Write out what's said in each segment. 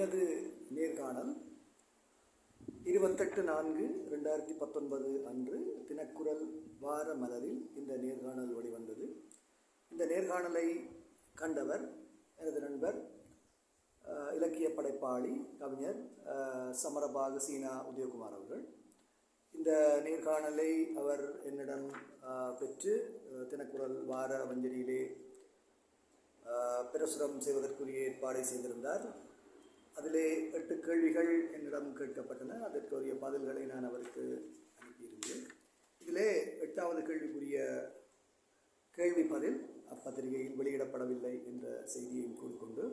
எனது நேர்காணல் இருபத்தெட்டு நான்கு ரெண்டாயிரத்தி பத்தொன்பது அன்று தினக்குரல் வார மலரில் இந்த நேர்காணல் வெளிவந்தது இந்த நேர்காணலை கண்டவர் எனது நண்பர் இலக்கிய படைப்பாளி கவிஞர் சமரபாக சமரபாகு சீனா உதயகுமார் அவர்கள். இந்த நேர்காணலை அவர் என்னிடம் பெற்று தினக்குரல் வார வஞ்சனியிலே பிரசுரம் செய்வதற்குரிய ஏற்பாடை செய்திருந்தார். அதிலே எட்டு கேள்விகள் என்னிடம் கேட்கப்பட்டன. அதற்குரிய பதில்களை நான் அவருக்கு அனுப்பியிருந்தேன். இதிலே எட்டாவது கேள்விக்குரிய கேள்வி பதில் அப்பத்திரிகையில் வெளியிடப்படவில்லை என்ற செய்தியையும் கூறிக்கொண்டு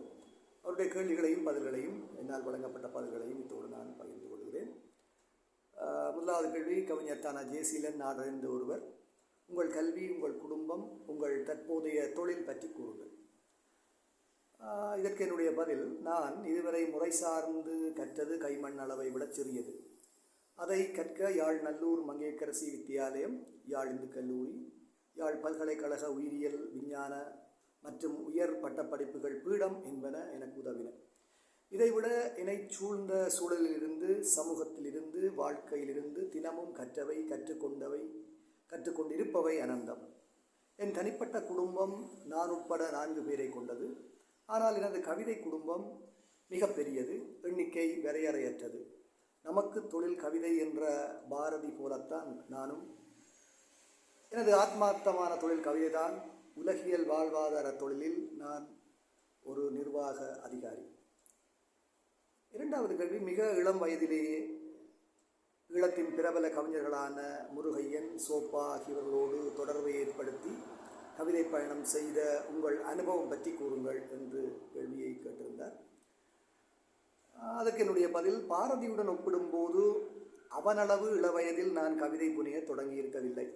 அவருடைய கேள்விகளையும் பதில்களையும் என்னால் வழங்கப்பட்ட பதில்களையும் இத்தோடு நான் பகிர்ந்து கொள்கிறேன். முதலாவது கேள்வி கவிஞர் தானா ஜேசீலன் நாடறிந்த ஒருவர். உங்கள் கல்வி உங்கள் குடும்பம் உங்கள் தற்போதைய தொழில் பற்றி கூறுங்கள். இதற்கு என்னுடைய பதில் நான் இதுவரை முறை சார்ந்து கற்றது கைமண் அளவை விட சிறியது. அதை கற்க யாழ் நல்லூர் மங்கேக்கரசி வித்தியாலயம் யாழ் இந்து கல்லூரி யாழ் பல்கலைக்கழக உயிரியல் விஞ்ஞான மற்றும் உயர் பட்டப்படிப்புகள் பீடம் என்பன எனக்கு உதவின. இதைவிட என்னை சூழ்ந்த சூழலிலிருந்து சமூகத்திலிருந்து வாழ்க்கையிலிருந்து தினமும் கற்றவை கற்றுக்கொண்டவை கற்றுக்கொண்டிருப்பவை அனந்தம். என் தனிப்பட்ட குடும்பம் நான் உட்பட நான்கு பேரை கொண்டது. ஆனால் எனது கவிதை குடும்பம் மிக பெரியது எண்ணிக்கை வரையறையற்றது. நமக்கு தொழில் கவிதை என்ற பாரதி போலத்தான் நானும். எனது ஆத்மார்த்தமான தொழில் கவிதைதான். உலகியல் வாழ்வாதார தொழிலில் நான் ஒரு நிர்வாக அதிகாரி. இரண்டாவது கேள்வி மிக இளம் வயதிலேயே ஈழத்தின் பிரபல கவிஞர்களான முருகையன் சோப்பா ஆகியவர்களோடு தொடர்பை ஏற்படுத்தி கவிதை பயணம் செய்த உங்கள் அனுபவம் பற்றி கூறுங்கள் என்று கேள்வியை கேட்டிருந்தார். அதற்கு என்னுடைய பதில் பாரதியுடன் ஒப்பிடும்போது அவனளவு இளவயதில் நான் கவிதை புனிய தொடங்கியிருக்கவில்லை.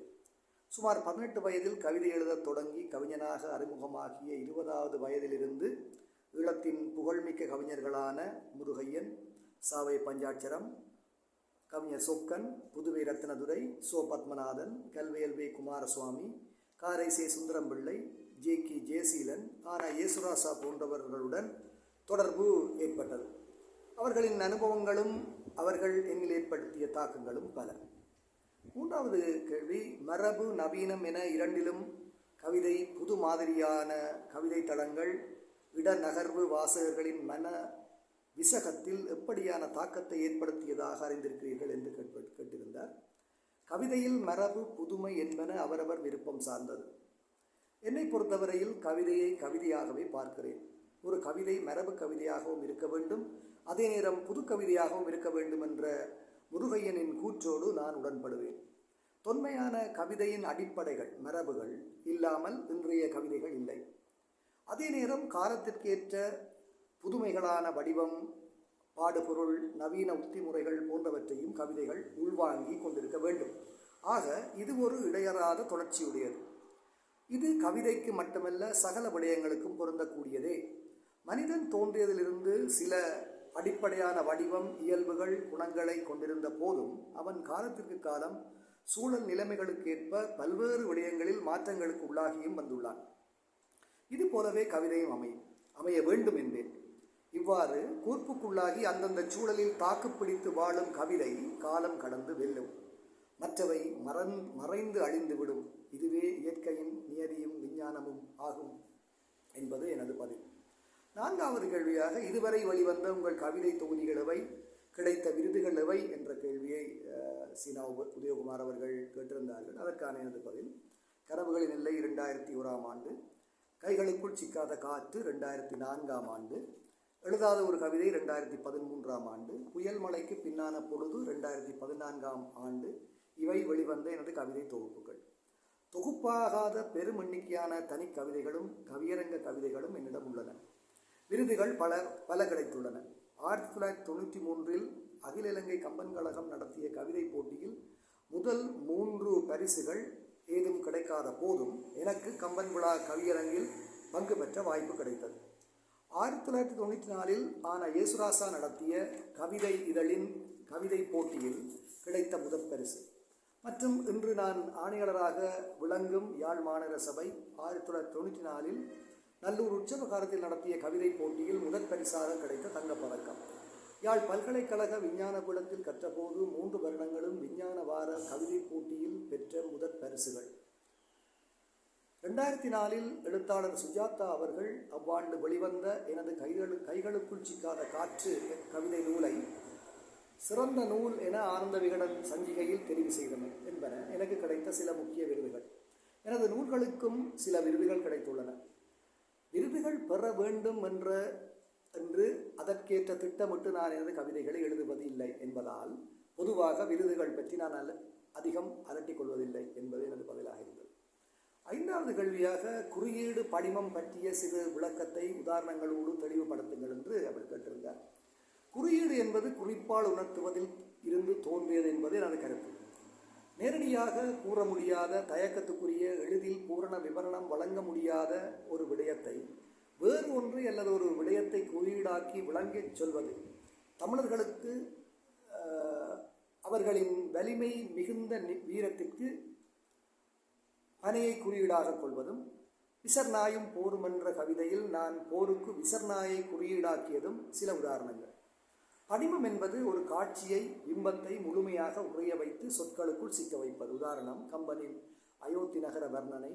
சுமார் பதினெட்டு வயதில் கவிதை எழுதத் தொடங்கி கவிஞனாக அறிமுகமாகிய இருபதாவது வயதிலிருந்து ஈழத்தின் புகழ்மிக்க கவிஞர்களான முருகையன் சாவை பஞ்சாட்சரம் கவிஞர் சொக்கன் புதுவை ரத்னதுரை சோ பத்மநாதன் கல்வேல் குமாரசுவாமி காரை சே சுந்தரம் பிள்ளை ஜே கி ஜெயசீலன் ஆனா இயேசுராசா போன்றவர்களுடன் தொடர்பு ஏற்பட்டது. அவர்களின் அனுபவங்களும் அவர்கள் என்னில் ஏற்படுத்திய தாக்கங்களும் பல. மூன்றாவது கேள்வி மரபு நவீனம் என இரண்டிலும் கவிதை புது மாதிரியான கவிதை தளங்கள் இடநகர்வு வாசகர்களின் மன விசகத்தில் எப்படியான தாக்கத்தை ஏற்படுத்தியதாக அறிந்திருக்கிறீர்கள் என்று கேட்ப கேட்டிருந்தார். கவிதையில் மரபு புதுமை என்பன அவரவர் விருப்பம் சார்ந்தது. என்னை பொறுத்தவரையில் கவிதையை கவிதையாகவே பார்க்கிறேன். ஒரு கவிதை மரபு கவிதையாகவும் இருக்க வேண்டும். அதே நேரம் புது கவிதையாகவும் இருக்க வேண்டும் என்ற முருகையனின் கூற்றோடு நான் உடன்படுவேன். தொன்மையான கவிதையின் அடிப்படைகள் மரபுகள் இல்லாமல் இன்றைய கவிதைகள் இல்லை. அதே நேரம் காலத்திற்கேற்ற புதுமைகளான வடிவம் பாடுபொருள் நவீன உத்திமுறைகள் போன்றவற்றையும் கவிதைகள் உள்வாங்கி கொண்டிருக்க வேண்டும். ஆக இது ஒரு இடையறாத தொடர்ச்சியுடையது. இது கவிதைக்கு மட்டுமல்ல சகல விடயங்களுக்கும் பொருந்தக்கூடியதே. மனிதன் தோன்றியதிலிருந்து சில அடிப்படையான வடிவம் இயல்புகள் குணங்களை கொண்டிருந்த போதும் அவன் காலத்திற்கு காலம் சூழல் நிலைமைகளுக்கேற்ப பல்வேறு விடயங்களில் மாற்றங்களுக்கு உள்ளாகியும் வந்துள்ளான். இது போலவே கவிதையும் அமையும். அமைய வேண்டும் என்பேன். இவ்வாறு கூர்ப்புக்குள்ளாகி அந்தந்த சூழலில் தாக்குப்பிடித்து வாழும் கவிதை காலம் கடந்து வெல்லும். மற்றவை மறந் மறைந்து அழிந்துவிடும். இதுவே இயற்கையின் நியதியும் விஞ்ஞானமும் ஆகும் என்பது எனது பதில். நான்காவது கேள்வியாக இதுவரை வழிவந்த உங்கள் கவிதை தொகுதிகள் எவை? கிடைத்த விருதுகள் எவை? என்ற கேள்வியை சீனா உப- உதயகுமார் அவர்கள் கேட்டிருந்தார்கள். அதற்கான எனது பதில். கனவுகளின் எல்லை இரண்டாயிரத்தி ஓராம் ஆண்டு. கைகளுக்குள் சிக்காத காற்று ரெண்டாயிரத்தி நான்காம் ஆண்டு. எழுதாத ஒரு கவிதை ரெண்டாயிரத்தி பதிமூன்றாம் ஆண்டு புயல் மலைக்கு பின்னான பொழுது ரெண்டாயிரத்தி பதினான்காம் ஆண்டு இவை வெளிவந்த எனது கவிதை தொகுப்புகள். தொகுப்பாகாத பெரும் எண்ணிக்கையான தனி கவிதைகளும் கவியரங்க கவிதைகளும் என்னிடம் உள்ளன. விருதுகள் பல பல கிடைத்துள்ளன. ஆயிரத்தி தொள்ளாயிரத்தி தொண்ணூற்றி மூன்றில் அகில இலங்கை கம்பன் கழகம் நடத்திய கவிதை போட்டியில் முதல் மூன்று பரிசுகள் ஏதும் கிடைக்காத போதும் எனக்கு கம்பன் விழா கவியரங்கில் பங்கு பெற்ற வாய்ப்பு கிடைத்தது. ஆயிரத்தி தொள்ளாயிரத்தி தொண்ணூற்றி நாலில் ஆன இயேசுராசா நடத்திய கவிதை இதழின் கவிதை போட்டியில் கிடைத்த முதற் பரிசு மற்றும் இன்று நான் ஆணையாளராக விளங்கும் யாழ் மாநகர சபை ஆயிரத்தி தொள்ளாயிரத்தி தொண்ணூற்றி நாலில் நல்லூர் உற்சவகாரத்தில் நடத்திய கவிதை போட்டியில் முதற் பரிசாக கிடைத்த தங்கப் பதக்கம் யாழ் பல்கலைக்கழக விஞ்ஞான குளத்தில் கற்றபோது மூன்று வருடங்களும் விஞ்ஞான வார கவிதை போட்டியில் பெற்ற முதற் பரிசுகள் ரெண்டாயிரத்தி நாலில் எழுத்தாளர் சுஜாதா அவர்கள் அவ்வாண்டு வெளிவந்த எனது கைகளு கைகளுக்குள் சிக்காத காற்று கவிதை நூலை சிறந்த நூல் என ஆனந்த விகடன் சஞ்சிகையில் தெரிவு செய்தனர் என்பன எனக்கு கிடைத்த சில முக்கிய விருதுகள். எனது நூல்களுக்கும் சில விருதுகள் கிடைத்துள்ளன. விருதுகள் பெற வேண்டும் என்ற என்று அதற்கேற்ற திட்டமிட்டு நான் எனது கவிதைகளை எழுதுவது இல்லை என்பதால் பொதுவாக விருதுகள் பற்றி நான் அதிகம் அலட்டிக் கொள்வதில்லை என்பது எனது பதிலாக இருந்தது. ஐந்தாவது கேள்வியாக குறியீடு படிமம் பற்றிய சிறு விளக்கத்தை உதாரணங்களோடு தெளிவுபடுத்துங்கள் என்று அவர் கேட்டிருந்தார். குறியீடு என்பது குறிப்பால் உணர்த்துவதில் இருந்து தோன்றியது என்பதே நான் கருத்து. நேரடியாக கூற முடியாத தயக்கத்துக்குரிய எளிதில் பூரண விவரணம் வழங்க முடியாத ஒரு விடயத்தை வேறு ஒன்று அல்லது ஒரு விடயத்தை குறியீடாக்கி விளங்கிச் சொல்வது. தமிழர்களுக்கு அவர்களின் வலிமை மிகுந்த நி- வீரத்திற்கு அணையை குறியீடாக கொள்வதும் விசர்நாயும் போரும் என்ற கவிதையில் நான் போருக்கு விசர்நாயை குறியீடாக்கியதும் சில உதாரணங்கள். படிமம் என்பது ஒரு காட்சியை பிம்பத்தை முழுமையாக உறைய வைத்து சொற்களுக்குள் சிக்க வைப்பது. உதாரணம் கம்பனின் அயோத்தி நகர வர்ணனை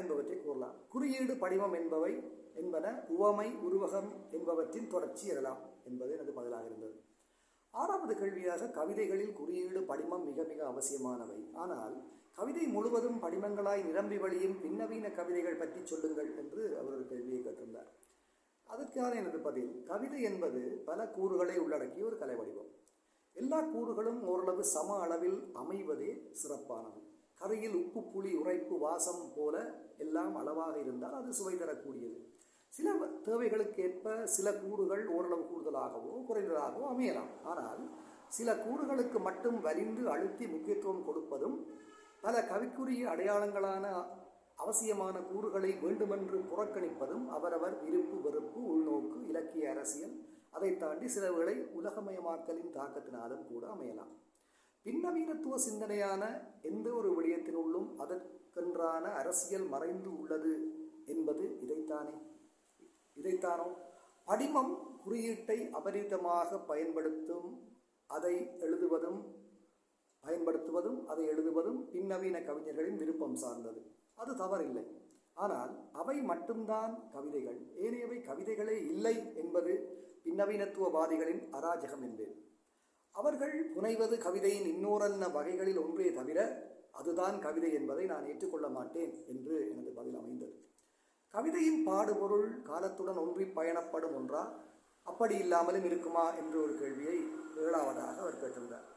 என்பவற்றை கூறலாம். குறியீடு படிமம் என்பவை என்பன உவமை உருவகம் என்பவற்றின் தொடர்ச்சி எழலாம் என்பது எனது பதிலாக இருந்தது. ஆறாவது கேள்வியாக கவிதைகளில் குறியீடு படிமம் மிக மிக அவசியமானவை. ஆனால் கவிதை முழுவதும் படிமங்களாய் நிரம்பி வழியும் பின்னவீன கவிதைகள் பற்றி சொல்லுங்கள் என்று அவர் ஒரு கேள்வியை கேட்டிருந்தார். அதற்கான எனது பதில் கவிதை என்பது பல கூறுகளை உள்ளடக்கிய ஒரு கலை வடிவம். எல்லா கூறுகளும் ஓரளவு சம அளவில் அமைவதே சிறப்பானது. கரையில் உப்பு புளி உரைப்பு வாசம் போல எல்லாம் அளவாக இருந்தால் அது சுவை தரக்கூடியது. சில தேவைகளுக்கு தேவைகளுக்கேற்ப சில கூறுகள் ஓரளவு கூடுதலாகவோ குறைந்ததாகவோ அமையலாம். ஆனால் சில கூறுகளுக்கு மட்டும் வலிந்து அழுத்தி முக்கியத்துவம் கொடுப்பதும் பல கவிக்குரிய அடையாளங்களான அவசியமான கூறுகளை வேண்டுமென்று புறக்கணிப்பதும் அவரவர் விருப்பு வெறுப்பு உள்நோக்கு இலக்கிய அரசியல் அதை தாண்டி சிலவுகளை உலகமயமாக்கலின் தாக்கத்தினாலும் கூட அமையலாம். பின்னவீனத்துவ சிந்தனையான எந்த ஒரு விடயத்தினுள்ளும் அதற்கென்றான அரசியல் மறைந்து உள்ளது என்பது இதைத்தானே? இதைத்தானோ? படிமம் குறியீட்டை அபரிதமாக பயன்படுத்தும் அதை எழுதுவதும் பயன்படுத்துவதும் அதை எழுதுவதும் பின்னவீன கவிஞர்களின் விருப்பம் சார்ந்தது. அது தவறில்லை. ஆனால் அவை மட்டும்தான் கவிதைகள். ஏனையவை கவிதைகளே இல்லை என்பது பின்னவீனத்துவவாதிகளின் அராஜகம் என்பேன். அவர்கள் புனைவது கவிதையின் இன்னோரன்ன வகைகளில் ஒன்றே தவிர அதுதான் கவிதை என்பதை நான் ஏற்றுக்கொள்ள மாட்டேன் என்று எனது பதில் அமைந்தது. கவிதையின் பாடுபொருள் காலத்துடன் ஒன்றி பயணப்படும் ஒன்றா அப்படி இல்லாமலும் இருக்குமா என்ற ஒரு கேள்வியை ஏழாவதாக அவர் கேட்டிருந்தார்.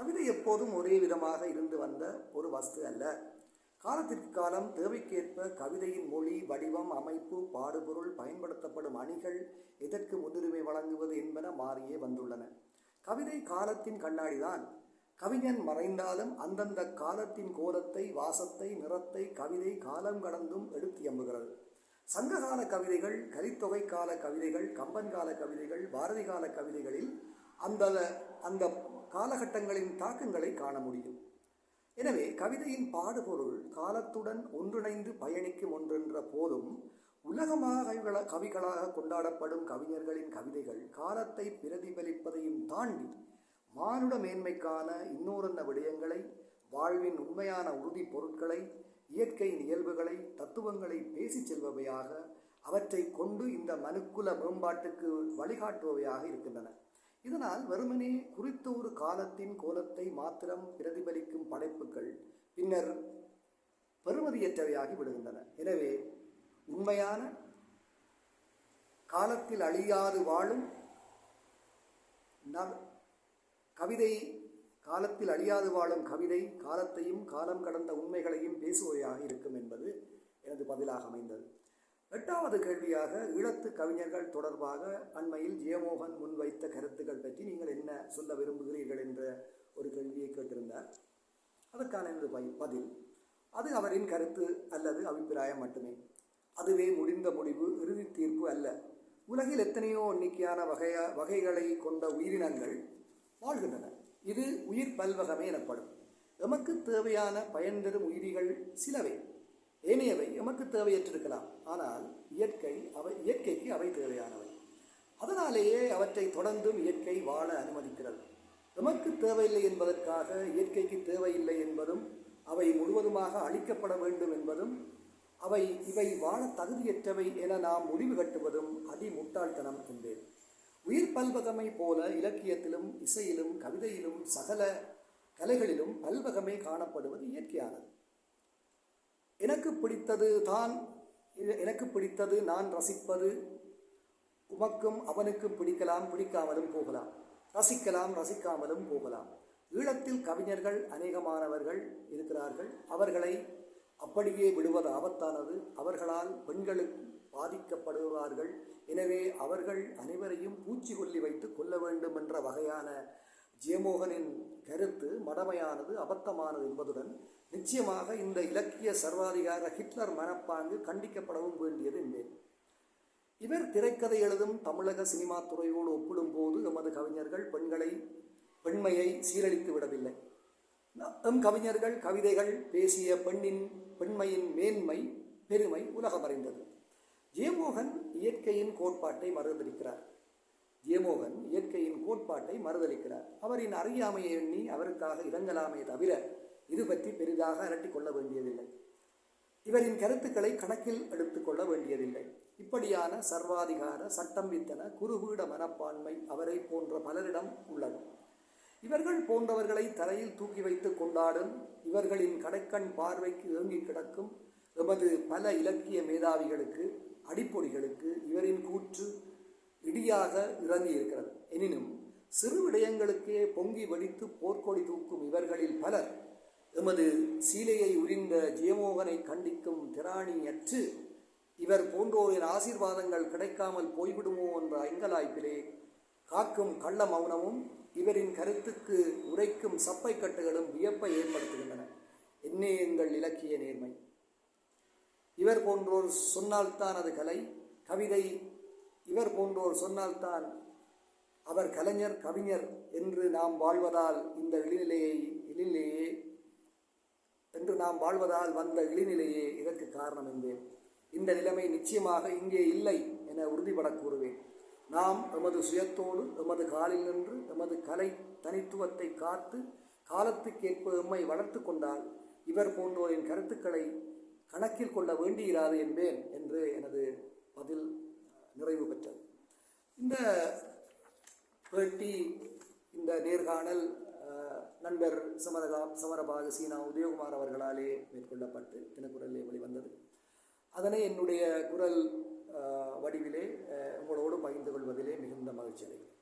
கவிதை எப்போதும் ஒரே விதமாக இருந்து வந்த ஒரு வஸ்து அல்ல. காலத்திற்கு காலம் தேவைக்கேற்ப கவிதையின் மொழி வடிவம் அமைப்பு பாடுபொருள் பயன்படுத்தப்படும் அணிகள் எதற்கு முன்னுரிமை வழங்குவது என்பன மாறியே வந்துள்ளன. கவிதை காலத்தின் கண்ணாடிதான். கவிஞன் மறைந்தாலும் அந்தந்த காலத்தின் கோலத்தை வாசத்தை நிறத்தை கவிதை காலம் கடந்தும் எடுத்து எம்புகிறது. சங்ககால கவிதைகள் கலித்தொகை கால கவிதைகள் கம்பன் கால கவிதைகள் பாரதி கால கவிதைகளில் அந்த அந்த காலகட்டங்களின் தாக்கங்களை காண முடியும். எனவே கவிதையின் பாடுபொருள் காலத்துடன் ஒன்றிணைந்து பயணிக்கும் ஒன்றென்ற போதும் உலகமாக கவிகளாக கொண்டாடப்படும் கவிஞர்களின் கவிதைகள் காலத்தை பிரதிபலிப்பதையும் தாண்டி மானுட மேன்மைக்கான இன்னோரன்ன விடயங்களை வாழ்வின் உண்மையான உறுதிப் பொருட்களை இயற்கையின் இயல்புகளை தத்துவங்களை பேசிச் செல்பவையாக அவற்றை கொண்டு இந்த மனுக்குல மேம்பாட்டுக்கு வழிகாட்டுபவையாக இருக்கின்றன. இதனால் வெறுமனே குறித்த ஒரு காலத்தின் கோலத்தை மாத்திரம் பிரதிபலிக்கும் படைப்புகள் பின்னர் பெறுமதியற்றவையாகி விடுகின்றன. எனவே உண்மையான காலத்தில் அழியாது வாழும் கவிதை காலத்தில் அழியாது வாழும் கவிதை காலத்தையும் காலம் கடந்த உண்மைகளையும் பேசுவையாக இருக்கும் என்பது எனது பதிலாக அமைந்தது. எட்டாவது கேள்வியாக ஈழத்து கவிஞர்கள் தொடர்பாக அண்மையில் ஜெயமோகன் முன்வைத்த கருத்துக்கள் பற்றி நீங்கள் என்ன சொல்ல விரும்புகிறீர்கள் என்ற ஒரு கேள்வியை கேட்டிருந்தார். அதற்கான எனது பதில் அது அவரின் கருத்து அல்லது அபிப்பிராயம் மட்டுமே. அதுவே முடிந்த முடிவு இறுதி தீர்ப்பு அல்ல. உலகில் எத்தனையோ எண்ணிக்கையான வகைய வகைகளை கொண்ட உயிரினங்கள் வாழ்கின்றன. இது உயிர் பல்வகமே எனப்படும். எமக்கு தேவையான பயன் தரும் உயிரிகள் சிலவே. ஏனையவை எமக்கு தேவையற்றிருக்கலாம். ஆனால் இயற்கை அவை இயற்கைக்கு அவை தேவையானவை. அதனாலேயே அவற்றை தொடர்ந்தும் இயற்கை வாழ அனுமதிக்கிறது. எமக்கு தேவையில்லை என்பதற்காக இயற்கைக்கு தேவையில்லை என்பதும் அவை முழுவதுமாக அழிக்கப்பட வேண்டும் என்பதும் அவை இவை வாழ தகுதியற்றவை என நாம் முடிவு கட்டுவதும் அதி முட்டாள்தனம் என்பேன். உயிர் பல்வகமை போல இலக்கியத்திலும் இசையிலும் கவிதையிலும் சகல கலைகளிலும் பல்வகமே காணப்படுவது இயற்கையானது. எனக்கு பிடித்தது தான் எனக்கு பிடித்தது நான் ரசிப்பது. உமக்கும் அவனுக்கும் பிடிக்கலாம் பிடிக்காமலும் போகலாம். ரசிக்கலாம் ரசிக்காமலும் போகலாம். ஈழத்தில் கவிஞர்கள் அநேகமானவர்கள் இருக்கிறார்கள். அவர்களை அப்படியே விடுவது ஆபத்தானது. அவர்களால் பெண்களுக்கு பாதிக்கப்படுவார்கள். எனவே அவர்கள் அனைவரையும் பூச்சிக்கொல்லி வைத்து கொள்ள வேண்டும் என்ற வகையான ஜெயமோகனின் கருத்து மடமையானது அபத்தமானது என்பதுடன் நிச்சயமாக இந்த இலக்கிய சர்வாதிகார ஹிட்லர் மனப்பாங்கு கண்டிக்கப்படவும் வேண்டியது என்பேன் இவர் திரைக்கதை எழுதும் தமிழக சினிமா துறையோடு ஒப்பிடும்போது எமது கவிஞர்கள் பெண்களை பெண்மையை சீரழித்து விடவில்லை. எம் கவிஞர்கள் கவிதைகள் பேசிய பெண்ணின் பெண்மையின் மேன்மை பெருமை உலகமறைந்தது ஜெயமோகன் இயற்கையின் கோட்பாட்டை மறுதளிக்கிறார். ஜெயமோகன் இயற்கையின் கோட்பாட்டை மறுதளிக்கிறார். அவரின் அறியாமையை எண்ணி அவருக்காக இறங்கலாமே தவிர இது பற்றி பெரிதாக அரட்டிக்கொள்ள வேண்டியதில்லை. இவரின் கருத்துக்களை கணக்கில் எடுத்துக்கொள்ள வேண்டியதில்லை. இப்படியான சர்வாதிகார சட்டம் வித்தன குறுவீட மனப்பான்மை அவரை போன்ற பலரிடம் உள்ளது. இவர்கள் போன்றவர்களை தரையில் தூக்கி வைத்து கொண்டாடும் இவர்களின் கடைக்கண் பார்வைக்கு ஏங்கி கிடக்கும் எமது பல இலக்கிய மேதாவிகளுக்கு அடிப்பொடிகளுக்கு இவரின் கூற்று இடியாக இறங்கி இருக்கிறது. எனினும் சிறு விடயங்களுக்கே பொங்கி வடித்து போர்க்கொடி தூக்கும் இவர்களில் பலர் எமது சீலையை உரிந்த ஜெயமோகனை கண்டிக்கும் திராணியற்று இவர் போன்றோரின் ஆசீர்வாதங்கள் கிடைக்காமல் போய்விடுமோ என்ற ஐங்கலாய்ப்பிலே காக்கும் கள்ள மௌனமும் இவரின் கருத்துக்கு உரைக்கும் சப்பை கட்டுகளும் வியப்பை ஏற்படுத்துகின்றன. என்னே எங்கள் இலக்கிய நேர்மை. இவர் போன்றோர் சொன்னால்தான் அது கலை. கவிதை இவர் போன்றோர் சொன்னால்தான் அவர் கலைஞர் கவிஞர் என்று நாம் வாழ்வதால் இந்த இழிநிலையை இழிநிலையே என்று நாம் வாழ்வதால் வந்த இழிநிலையே இதற்கு காரணம் என்பேன். இந்த நிலைமை நிச்சயமாக இங்கே இல்லை என உறுதிபட கூறுவேன். நாம் எமது சுயத்தோடு எமது காலில் நின்று எமது கலை தனித்துவத்தை காத்து காலத்துக்கேற்ப எம்மை வளர்த்து கொண்டால் இவர் போன்றோரின் கருத்துக்களை கணக்கில் கொள்ள வேண்டியிராது என்பேன் என்று எனது பதில் நிறைவு பெற்றது. இந்த பேட்டி இந்த நேர்காணல் நண்பர் சமரகா சமரபாக சீனா உதயகுமார் அவர்களாலே மேற்கொள்ளப்பட்டு தினக்குரலே வெளிவந்தது. அதனை என்னுடைய குரல் வடிவிலே உங்களோடு பகிர்ந்து கொள்வதிலே மிகுந்த மகிழ்ச்சி அடைகிறேன்.